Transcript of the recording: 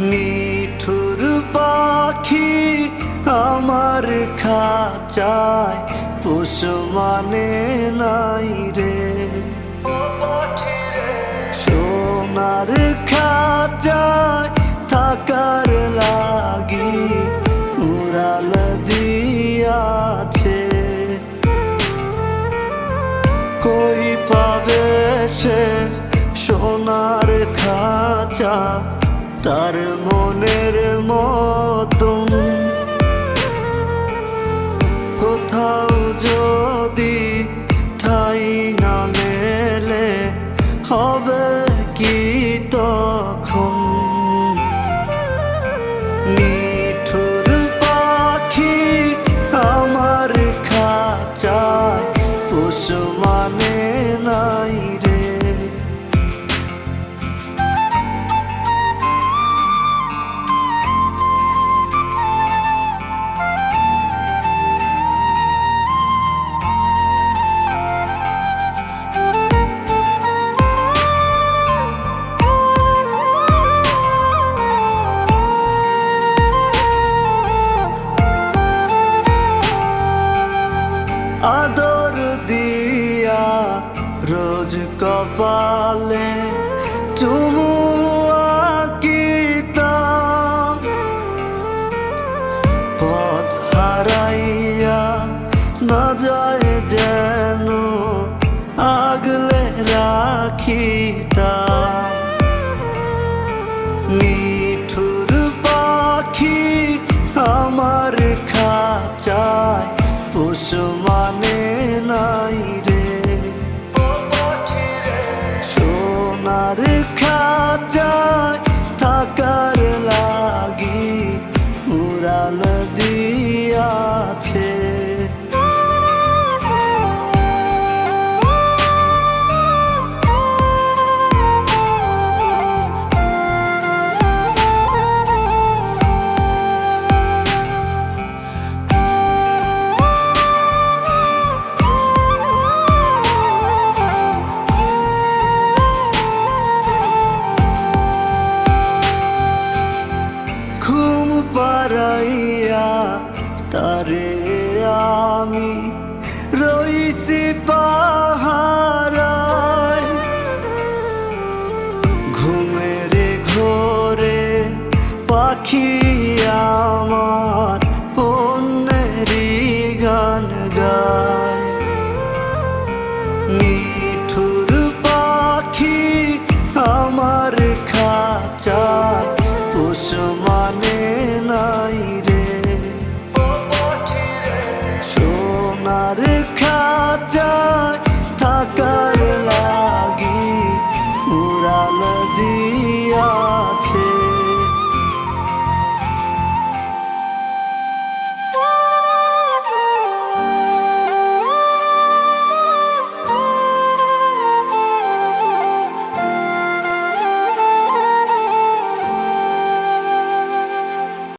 নিঠুর পাখি আমার খাচায় পশু মানে নাই রে। সোনার খাচায় থাকার লাগি উড়াল দিয়াছে। কই পাবে সে সোনার খাচা? তার মনের মতন। কোথাও কপালে চুমু আঁকিতাম পথ হারাইয়া না যায় যেন আগলে রাখিতাম নিঠুর পাখি আমার খাঁচায় পশু সোনার que